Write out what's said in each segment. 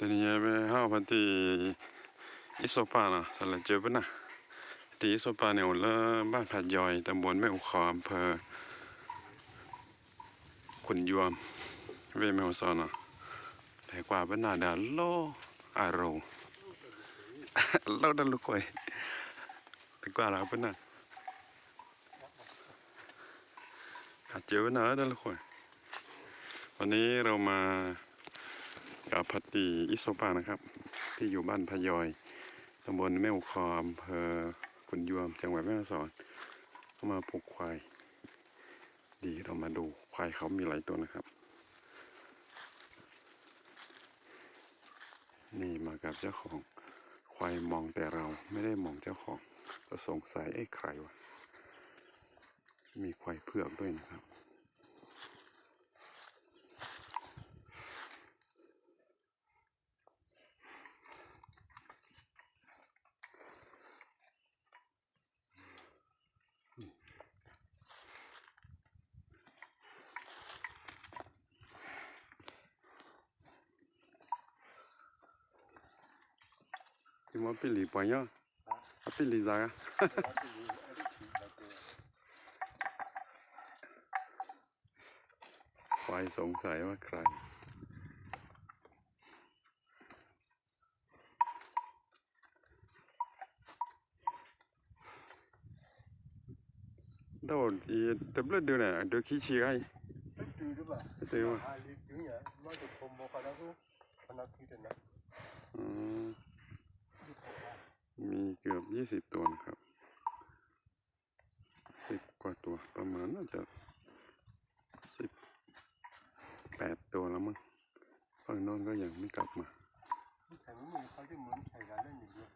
ตอนนี้ไปห้าพันตีอิโซปาเนาะสลัดเจอปะนะที่อิโซปาเนี่ยละบ้านผาดยอยตำบลแม่อุคออำเภอขุนยวมเวแมวซอนเนาะแต่กว่าเป็นนาดาโลอาโรโลดันลุกไว้แต่กว่าเราเป็นน่ะอาจเจอเป็นน่ะดันลุกไว้วันนี้เรามา กับพัตตีอิโซปานะครับ ที่อยู่บ้านพยอยตำบลแม่อุคออำเภอขุนยวม จังหวัดแม่ฮ่องสอนก็มาปลูกควาย ดีเรามาดูควายเขามีหลายตัวนะครับ นี่มากับเจ้าของควายมองแต่เราไม่ได้มองเจ้าของก็สงสัยไอ้ใครวะมีควายเผือกด้วยนะครับ Tu m'appelles les poignards Appelle les Zara. ควายสงสัยว่าใคร đâu thì tập lên đường này được khí chi ai từ đó mà từ mà à lý cứ nhỉ nó được phòng một cái đó cũng phần nào khi đến đó อืมมีเกือบยี่สิบตัวนะครับสิบกว่าตัวประมาณน่าจะสิบแปดตัวแล้วมั้ง ฝั่งโน้นก็ยังไม่กลับมา thành mình có cái muốn thành ra lên nhiều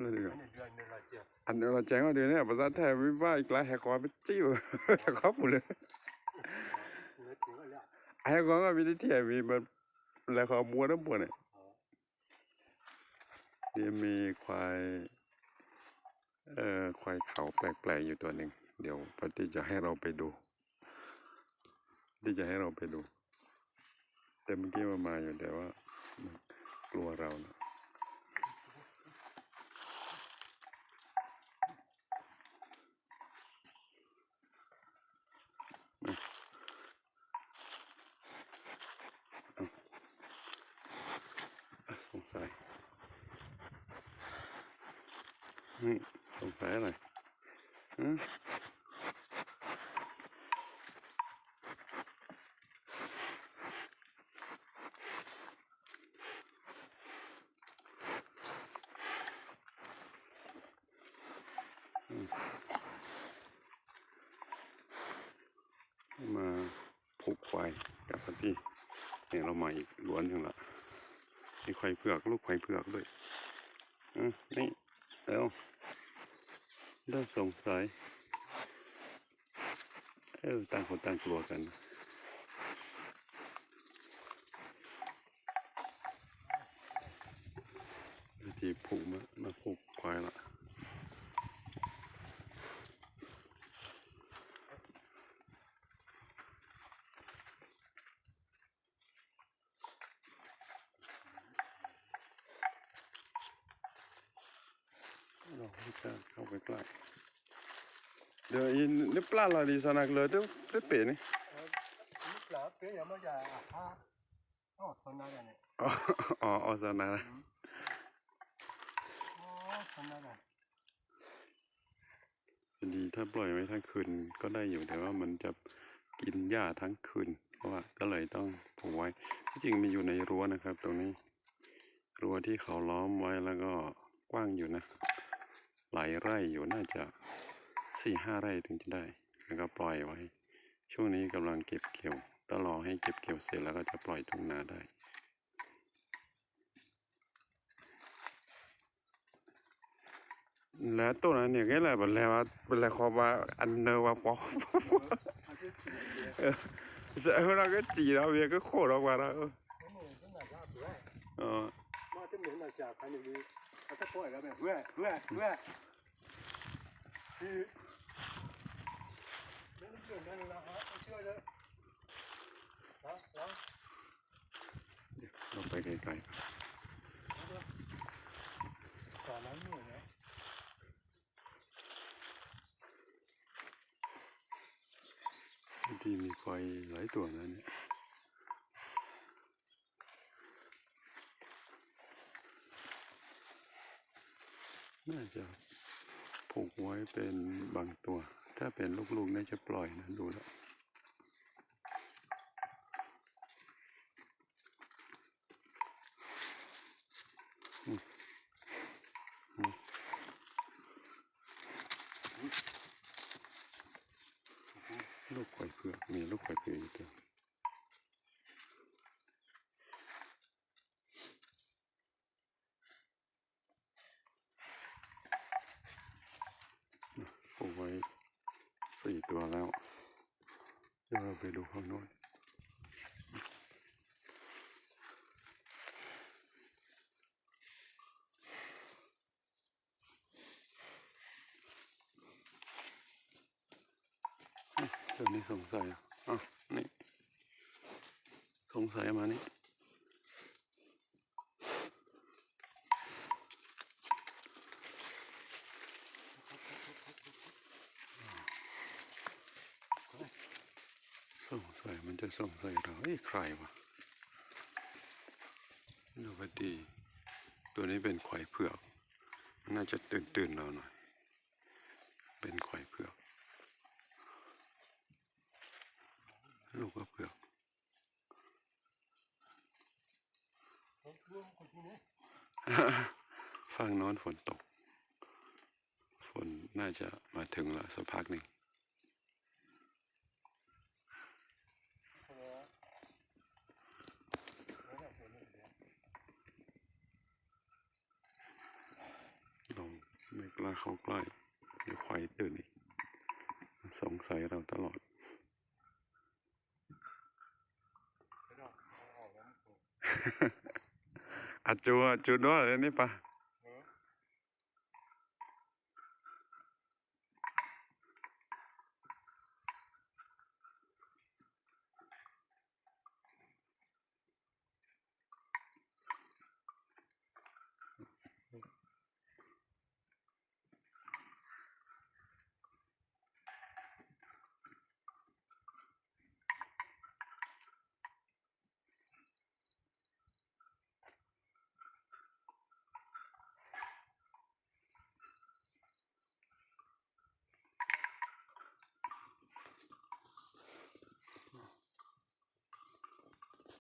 เลยดีกว่า cái này đưa này là chuyện อันเดียวเราแจ้งว่าเดี๋ยวนี้ภาษาไทยไม่ว่าอีกหลายแหกคอไปจิ้วแหกคอหมดเลย người tiếng là lạ แหกคอก็มีที่เทียมีมันแหกคอมัวทั้งหมดเนี่ยนี่มีควายเอ่อควายเขาแปลกๆอยู่ตัวหนึ่งเดี๋ยวปฏิจะให้เราไปดูที่จะให้เราไปดู แต่เมื่อกี้มันมาอยู่แต่ว่า กลัวเรานะอะสงสัยนี่สงสัยอะไรฮะมาผูกควายกับพี่ มาอีกล้วนหนึ่งละมีควายเผือกลูกควายเผือกด้วยอะนี่เร็วเริ่มสงสัยเออต่างคนต่างกลัวกันวิธีผูกมามาผูกควายละ เราไม่กล้าเข้าไปใกล้เดี๋ยวอีนี่ปลาเราดีสนักเลยเดี๋ยวเดี๋ยวเป๋นี่ lúc là bé giờ mới giờ à à ô phần nào này อ๋ออ๋ออ๋อสนัก ô phần nào này ดีถ้าปล่อยไว้ทั้งคืนก็ได้อยู่แต่ว่ามันจะกินหญ้าทั้งคืนเพราะว่าก็เลยต้องผูกไว้ที่จริงมันอยู่ในรั้วนะครับ ตรงนี้รั้วที่เขาล้อมไว้แล้วก็กว้างอยู่นะ หลายไร่อยู่น่าจะสี่ห้าไร่ถึงจะได้แล้วก็ปล่อยไว้ ช่วงนี้กำลังเก็บเกี่ยวต้องรอให้เก็บเกี่ยวเสร็จแล้วก็จะปล่อยทุ่งนาได้แล้วตัวนั้นเนี่ยก็เลยแบบแล้วว่าเป็นอะไรความว่าอันเนอว่าพอ sợ hơn là cái chỉ đó việc cái khổ đó qua đó cái này rất là lạ bữa ờ mà cái miếng này chả phải đi à cái coi là mẹ huệ huệ huệ thì những cái chuyện này là họ chưa đấy đó đó เร nó sẽ có cái này huệ huệ huệ thì đến lúc này là nó chưa đấy đó đó. Nó phải đây phải cả lắm rồi đấy thì mình coi lấy tuổi lên น่าจะผูกไว้เป็นบางตัว ถ้าเป็นลูกๆน่าจะปล่อยนะดูแล้ว ลูกควายเผือกมีลูกควายเผือกอยู่ตัวผูกไว้สี่ตัวแล้ว เดี๋ยวเราไปดูข้างโน้นเดี๋ยวนี้สงสัยอะอะนี่สงสัยมานี่ สงสัย มันะสงสัยเราเอ้ยใครวะดูพอดี ตัวนี้เป็นควายเผือกน่าจะตื่นตื่นเราหน่อย เป็นควายเผือก ลูกก็เผือกฝั่งโน้นฝนตก ฝนน่าจะมาถึงล้วสักพักหนึ่ง เรา ไม่กล้าเข้าใกล้เดี๋ยวควายตื่นอีก สงสัยเราตลอด อาจูอาจูด้วยอันนี้ปะ